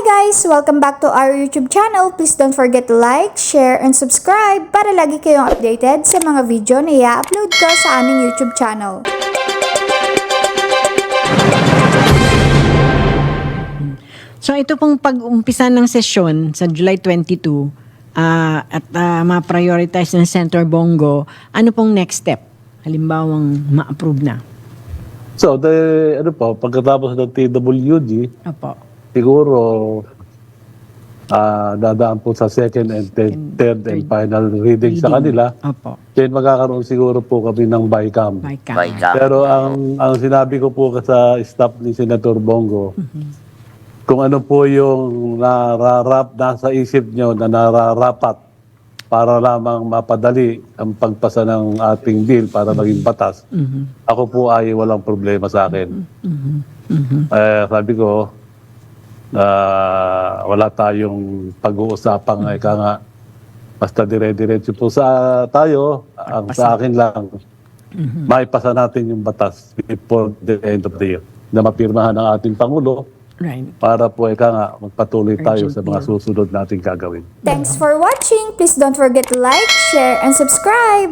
guys! Welcome back to our YouTube channel. Please don't forget to like, share, and subscribe para lagi kayong updated sa mga video na i-upload ko sa aming YouTube channel. So ito pong pag-umpisa ng sesyon sa July 22 ah, at ah, ma-prioritize ng Senator Bongo, ano pong next step? Halimbawang ma-approve na. So, the, ano po, pagkatapos ng TWG, Opo. Siguro ah dadaan po sa second and third, third and final reading sa kanila. Opo. Then magkakaroon siguro po kami ng BICAM. By By camera. cam. Pero ang ang sinabi ko po sa staff ni Senator Bongo, kung ano po yung nararap nasa isip nyo na nararapat para lamang mapadali ang pagpasa ng ating bill para maging batas, ako po ay walang problema sa akin. Eh, sabi ko, na wala tayong pag-uusapang ika nga, basta dire-diretso po sa tayo, ang sa akin lang, maipasa natin yung batas before the end of the year na mapirmahan ng ating Pangulo Right. para po ika nga magpatuloy tayo Urgent sa mga susunod nating gagawin. Thanks for watching! Please don't forget to like, share, and subscribe!